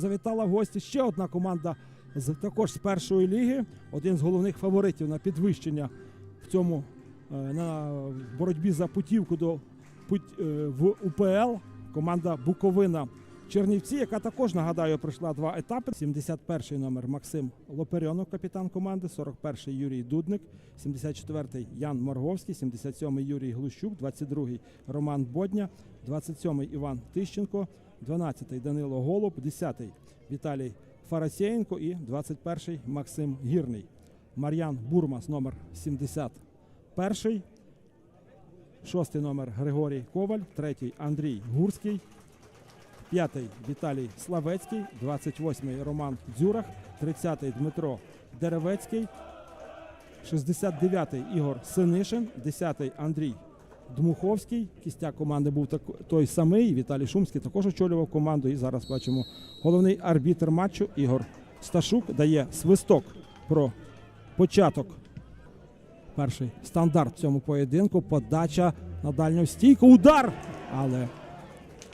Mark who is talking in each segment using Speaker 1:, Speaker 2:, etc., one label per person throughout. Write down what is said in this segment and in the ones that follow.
Speaker 1: завітала в гості ще одна команда з також з першої ліги. Один з головних фаворитів на підвищення в цьому е, на боротьбі за путівку до е, в УПЛ. Команда Буковина Чернівці, яка також нагадаю пройшла два етапи. 71-й номер Максим Лоперьонов, капітан команди, 41-й Юрій Дудник, 74-й Ян Морговський, 77-й Юрій Глущук, 22-й Роман Бодня, 27-й Іван Тищенко, 12-й Данило Голуб, 10-й Віталій Фарасєєнко і 21-й Максим Гірний. Мар'ян Бурмас, номер 71-й. Шостий номер Григорій Коваль, третій Андрій Гурський, п'ятий Віталій Славецький, 28-й Роман Дзюрах, 30-й Дмитро Деревецький, 69-й Ігор Синишин, 10-й Андрій Дмуховський. Кістяк команди був той самий. Віталій Шумський також очолював команду. І зараз бачимо головний арбітр матчу Ігор Сташук дає свисток про початок Перший стандарт в цьому поєдинку. Подача на дальню стійку. Удар! Але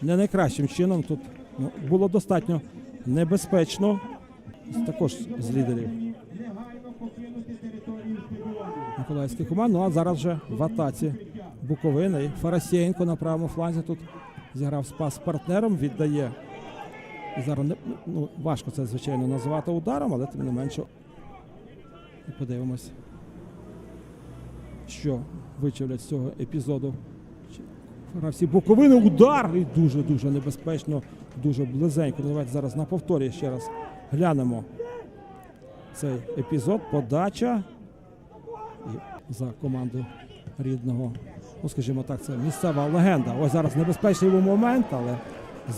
Speaker 1: не найкращим чином тут ну, було достатньо небезпечно. Також з лідерів Миколаївських команд. Ну а зараз вже в атаці Буковина і Фарасєєнко на правому фланзі тут зіграв спас партнером, віддає. І зараз ну, важко це, звичайно, назвати ударом, але тим не менше. І подивимось що вичавлять з цього епізоду. Гравці Буковини удар і дуже дуже небезпечно, дуже близенько. Ну, Давайте зараз на повторі ще раз глянемо цей епізод. Подача і за команду рідного. Ну, скажімо так, це місцева легенда. Ось зараз небезпечний був момент, але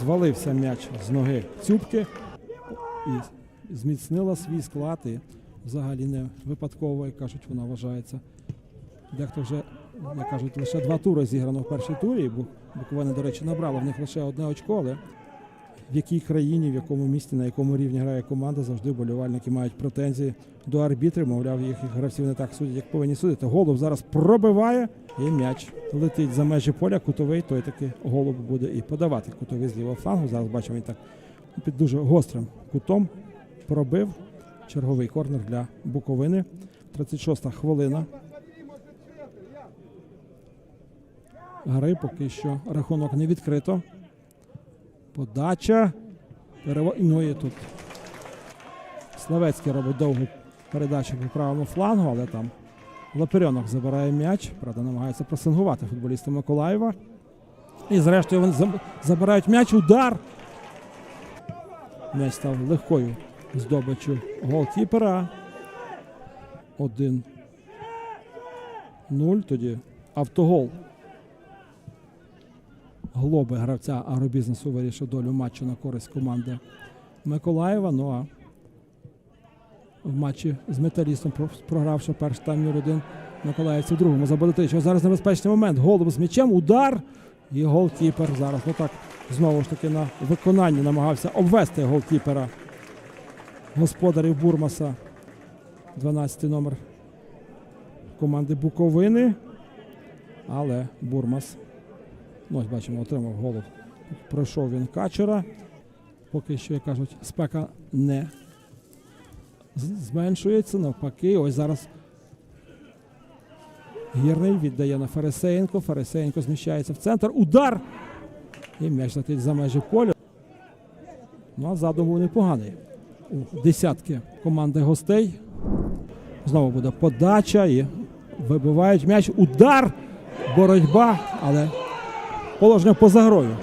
Speaker 1: звалився м'яч з ноги Цюбки і зміцнила свій склад. І взагалі не випадково, як кажуть, вона вважається. Дехто вже, як кажуть, лише два тури зіграно в першій турі. і Бу- Буковина, до речі, набрала в них лише одне очко, але в якій країні, в якому місті, на якому рівні грає команда, завжди вболівальники мають претензії до арбітрів. Мовляв, їх гравців не так судять, як повинні судити. Голуб зараз пробиває і м'яч летить за межі поля. Кутовий, той таки голуб буде і подавати. Кутовий з лівого флангу. Зараз бачимо, він так під дуже гострим кутом пробив. Черговий корнер для Буковини. 36-та хвилина. гри поки що рахунок не відкрито. Подача. Перево... Ну і тут Славецький робить довгу передачу по правому флангу, але там Лаперьонок забирає м'яч. Правда, намагається пресингувати футболісти Миколаєва. І зрештою вони забирають м'яч. Удар. М'яч став легкою здобиччю голкіпера. 1-0. Тоді автогол Глоби гравця агробізнесу вирішив долю матчу на користь команди Миколаєва. Ну а в матчі з металістом, програвши перший тайм 0-1, Миколаївці в другому забили тричі. Зараз небезпечний момент. Голуб з м'ячем, удар. І голкіпер зараз. Ну так, знову ж таки, на виконанні намагався обвести голкіпера господарів Бурмаса. 12 номер команди Буковини. Але Бурмас Ну, ось бачимо, отримав голов. Пройшов він качера. Поки що, як кажуть, спека не зменшується. Навпаки, ось зараз гірний віддає на Фарисеєнко. Фарисеєнко зміщається в центр. Удар! І м'яч летить за межі поля. Ну, а був непоганий. У десятки команди гостей. Знову буде подача і вибивають м'яч. Удар! Боротьба, але Положення поза грою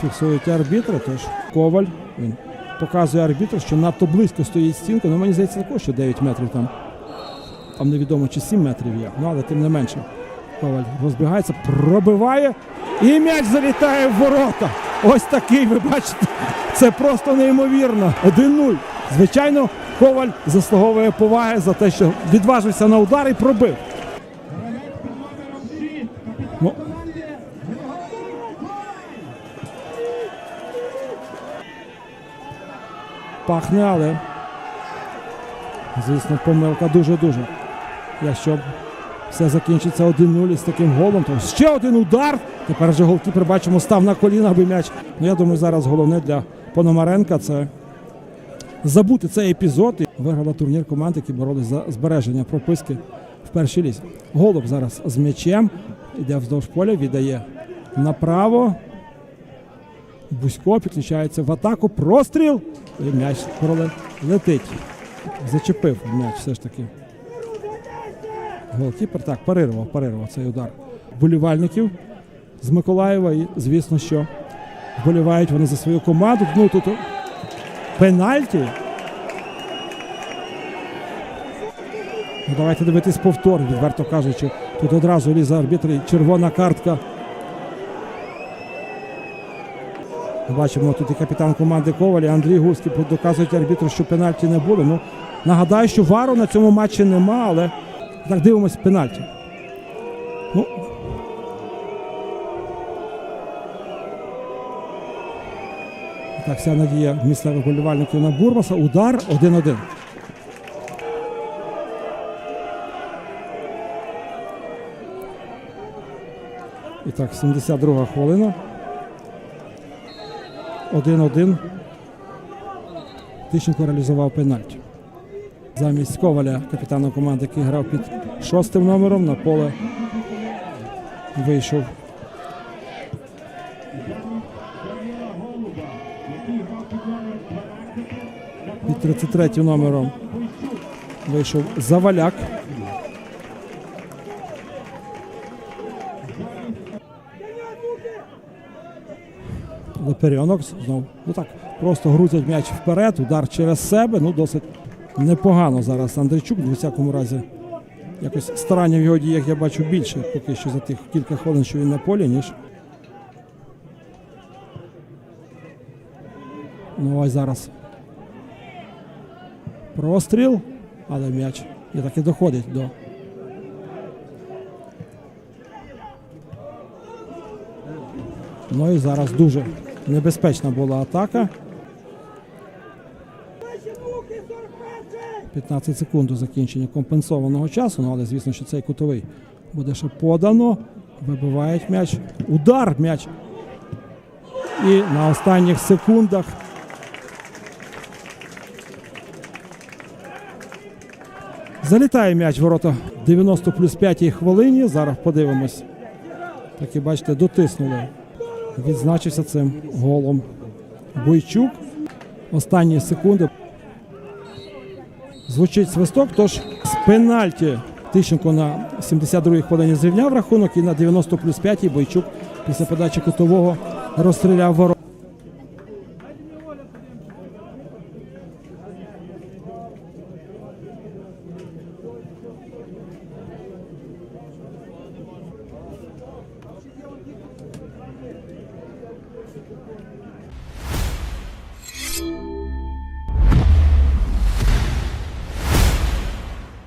Speaker 1: фіксують арбітри. Тож Коваль він показує арбітру, що надто близько стоїть стінка. Ну мені здається, також що 9 метрів там. Там невідомо чи 7 метрів є. Ну але тим не менше. Коваль розбігається, пробиває і м'яч залітає в ворота. Ось такий, ви бачите. Це просто неймовірно. 1-0. Звичайно, Коваль заслуговує поваги за те, що відважився на удар і пробив. Пахне, але звісно, помилка дуже-дуже. Якщо все закінчиться 1-0 із таким голом, то ще один удар. Тепер вже голкіпер бачимо став на коліна, аби м'яч. Ну я думаю, зараз головне для Пономаренка це забути цей епізод і виграла турнір команд, які боролись за збереження прописки в першій лізі. Голуб зараз з м'ячем йде вздовж поля, віддає направо. Бузько підключається в атаку. Простріл. М'яч летить. Зачепив м'яч все ж таки. Голкіпер так парирував, парирував цей удар. Болівальників з Миколаєва. І звісно, що вболівають вони за свою команду. Ну тут пенальті. Ну, давайте дивитись повтор, відверто кажучи. Тут одразу лізе арбітр і червона картка. Бачимо тут і капітан команди Коваль, і Андрій Гурський доказують арбітру, що пенальті не було. Ну, нагадаю, що вару на цьому матчі нема, але так дивимось пенальті. Ну, так, вся надія місцевих болівальників на Бурмаса. Удар 1-1. І так, 72 хвилина. 1-1. Тищенко реалізував пенальті. Замість Коваля, капітана команди, який грав під шостим номером, на поле вийшов. Під 33 номером вийшов Заваляк. Леперіонок знов. Ну так, просто грузять м'яч вперед, удар через себе. Ну, досить непогано зараз Андрійчук. В всякому разі, якось старання в його діях я бачу більше поки що за тих кілька хвилин, що він на полі, ніж. Ну ось зараз. Простріл, але м'яч і так і доходить до. Ну і зараз дуже небезпечна була атака. 15 секунд до закінчення компенсованого часу, ну але звісно, що цей кутовий буде ще подано. Вибивають м'яч. Удар м'яч. І на останніх секундах залітає м'яч ворота 90 плюс 5 хвилині. Зараз подивимось. Так і бачите, дотиснули. Відзначився цим голом Бойчук. Останні секунди. Звучить свисток, тож з пенальті Тищенко на 72-й хвилині зрівняв рахунок і на 90 плюс 5 Бойчук після подачі кутового розстріляв ворота.